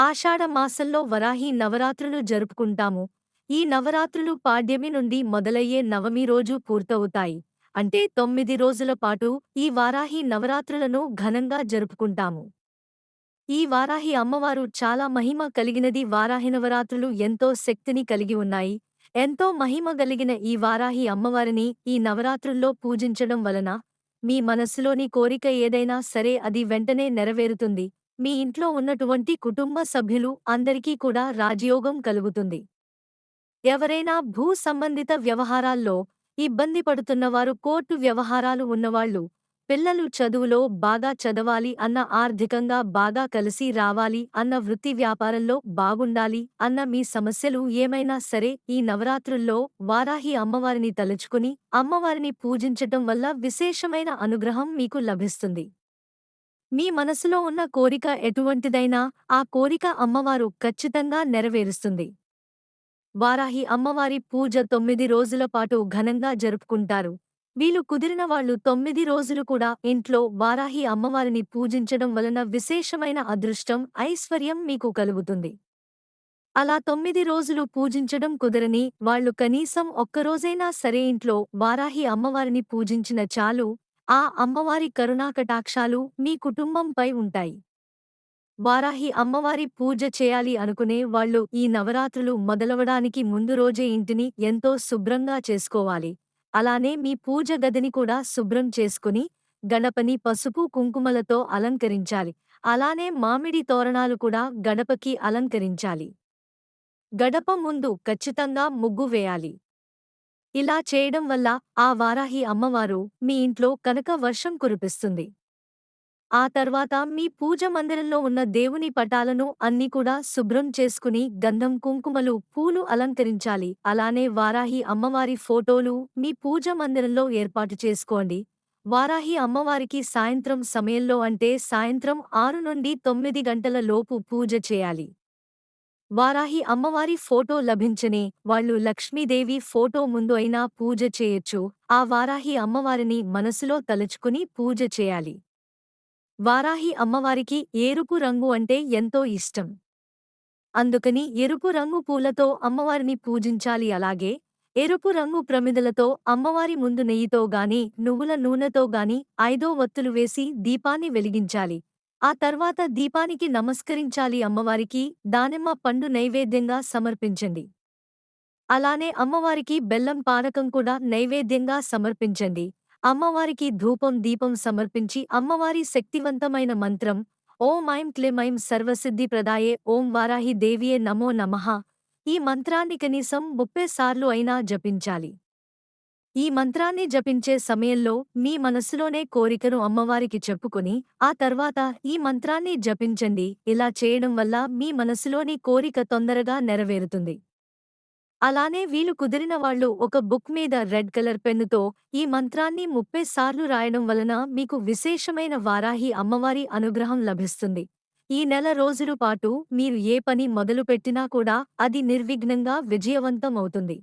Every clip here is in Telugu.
ఆషాఢ మాసంలో వరాహి నవరాత్రులు జరుపుకుంటాము. ఈ నవరాత్రులు పాడ్యమి నుండి మొదలయ్యే నవమి రోజు పూర్తవుతాయి. అంటే తొమ్మిది రోజుల పాటు ఈ వారాహి నవరాత్రులను ఘనంగా జరుపుకుంటాము. ఈ వారాహి అమ్మవారు చాలా మహిమ కలిగినది వారాహి నవరాత్రులు ఎంతో శక్తిని కలిగి ఉన్నాయి. ఎంతో మహిమ కలిగిన ఈ వారాహి అమ్మవారిని ఈ నవరాత్రుల్లో పూజించడం వలన మీ మనస్సులోని కోరిక ఏదైనా సరే అది వెంటనే నెరవేరుతుంది. మీ ఇంట్లో ఉన్నటువంటి కుటుంబ సభ్యులు అందరికీ కూడా రాజయోగం కలుగుతుంది. ఎవరైనా భూ సంబంధిత వ్యవహారాల్లో ఇబ్బంది పడుతున్నవారు కోర్టు వ్యవహారాలు ఉన్నవాళ్ళు పిల్లలు చదువులో బాగా చదవాలి అన్న ఆర్థికంగా బాగా కలిసి రావాలి అన్న వృత్తి వ్యాపారంలో బాగుండాలి అన్న మీ సమస్యలు ఏమైనా సరే ఈ నవరాత్రుల్లో వారాహి అమ్మవారిని తలుచుకుని అమ్మవారిని పూజించటం వల్ల విశేషమైన అనుగ్రహం మీకు లభిస్తుంది. మీ మనసులో ఉన్న కోరిక ఎటువంటిదైనా ఆ కోరిక అమ్మవారు ఖచ్చితంగా నెరవేరుస్తుంది. వారాహి అమ్మవారి పూజ తొమ్మిది రోజుల పాటు ఘనంగా జరుపుకుంటారు. వీలు కుదిరిన వాళ్ళు తొమ్మిది రోజులు కూడా ఇంట్లో వారాహి అమ్మవారిని పూజించడం వలన విశేషమైన అదృష్టం ఐశ్వర్యం మీకు కలుగుతుంది. అలా తొమ్మిది రోజులు పూజించడం కుదరని వాళ్ళు కనీసం ఒక్కరోజైనా సరే ఇంట్లో వారాహి అమ్మవారిని పూజించిన చాలు ఆ అమ్మవారి కరుణాకటాక్షాలు మీ కుటుంబంపై ఉంటాయి. వారాహి అమ్మవారి పూజ చేయాలి అనుకునే వాళ్ళు ఈ నవరాత్రులు మొదలవడానికి ముందు రోజే ఇంటిని ఎంతో శుభ్రంగా చేసుకోవాలి. అలానే మీ పూజ గదిని కూడా శుభ్రం చేసుకుని గణపని పసుపు కుంకుమలతో అలంకరించాలి. అలానే మామిడి తోరణాలు కూడా గడపకి అలంకరించాలి. గడప ముందు ఖచ్చితంగా ముగ్గు వేయాలి. ఇలా చేయడం వల్ల ఆ వారాహి అమ్మవారు మీ ఇంట్లో కనక వర్షం కురిపిస్తుంది. ఆ తర్వాత మీ పూజ మందిరంలో ఉన్న దేవుని పటాలను అన్ని కూడా శుభ్రం చేసుకుని గంధం కుంకుమలు పూలు అలంకరించాలి. అలానే వారాహి అమ్మవారి ఫోటోలు మీ పూజ మందిరంలో ఏర్పాటు చేసుకోండి. వారాహి అమ్మవారికి సాయంత్రం సమయంలో అంటే సాయంత్రం ఆరు నుండి తొమ్మిది గంటల లోపు పూజ చేయాలి. వారాహి అమ్మవారి ఫోటో లభించని వాళ్ళు లక్ష్మీదేవి ఫోటో ముందు అయినా పూజ చేయొచ్చు. ఆ వారాహి అమ్మవారిని మనసులో తలుచుకుని పూజ చేయాలి. వారాహి అమ్మవారికి ఏరుపు రంగు అంటే ఎంతో ఇష్టం. అందుకని ఎరుపు రంగు పూలతో అమ్మవారిని పూజించాలి. అలాగే ఎరుపు రంగు ప్రమిదలతో అమ్మవారి ముందు నెయ్యితో గాని నువ్వుల నూనెతో గాని ఐదో వత్తులు వేసి దీపాన్ని వెలిగించాలి. ఆ తర్వాత దీపానికి నమస్కరించాలి అమ్మవారికి దానిమ్మ పండు నైవేద్యంగా సమర్పించండి. అలానే అమ్మవారికి బెల్లం పానకం కూడా నైవేద్యంగా సమర్పించండి. అమ్మవారికి ధూపం దీపం సమర్పించి అమ్మవారి శక్తివంతమైన మంత్రం ఓం ఐం క్లెమైం సర్వసిద్ధి ప్రదాయే ఓం వారాహి దేవియే నమో నమః ఈ మంత్రాన్ని కనీసం ముప్పై సార్లు అయినా జపించాలి. ఈ మంత్రాన్ని జపించే సమయంలో మీ మనస్సులోనే కోరికను అమ్మవారికి చెప్పుకుని ఆ తర్వాత ఈ మంత్రాన్ని జపించండి. ఇలా చేయడం వల్ల మీ మనస్సులోని కోరిక తొందరగా నెరవేరుతుంది. అలానే వీలు కుదిరిన వాళ్ళు ఒక బుక్ మీద రెడ్ కలర్ పెన్నుతో ఈ మంత్రాన్ని ముప్పై సార్లు రాయడం వలన మీకు విశేషమైన వారాహి అమ్మవారి అనుగ్రహం లభిస్తుంది. ఈ నెల రోజుల పాటు మీరు ఏ పని మొదలుపెట్టినా కూడా అది నిర్విఘ్నంగా విజయవంతం అవుతుంది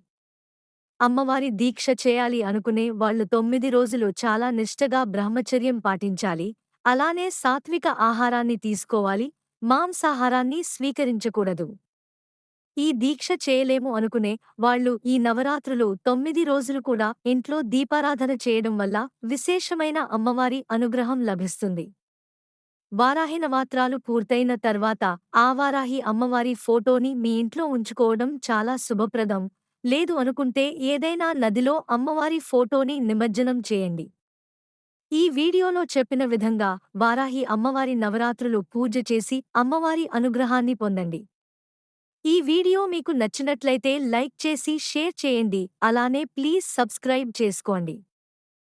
అమ్మవారి దీక్ష చేయాలి అనుకునే వాళ్ళు తొమ్మిది రోజులు చాలా నిష్టగా బ్రహ్మచర్యం పాటించాలి. అలానే సాత్విక ఆహారాన్ని తీసుకోవాలి. మాంసాహారాన్ని స్వీకరించకూడదు. ఈ దీక్ష చేయలేము అనుకునే వాళ్ళు ఈ నవరాత్రులు తొమ్మిది రోజులు కూడా ఇంట్లో దీపారాధన చేయడం వల్ల విశేషమైన అమ్మవారి అనుగ్రహం లభిస్తుంది. వారాహి నవాత్రాలు పూర్తయిన తర్వాత ఆ వారాహి అమ్మవారి ఫోటోని మీ ఇంట్లో ఉంచుకోవడం చాలా శుభప్రదం. లేదు అనుకుంటే ఏదైనా నదిలో అమ్మవారి ఫోటోని నిమజ్జనం చేయండి. ఈ వీడియోలో చెప్పిన విధంగా వారాహి అమ్మవారి నవరాత్రులు పూజ చేసి అమ్మవారి అనుగ్రహాన్ని పొందండి. ఈ వీడియో మీకు నచ్చినట్లయితే లైక్ చేసి షేర్ చేయండి. అలానే ప్లీజ్ సబ్స్క్రైబ్ చేసుకోండి.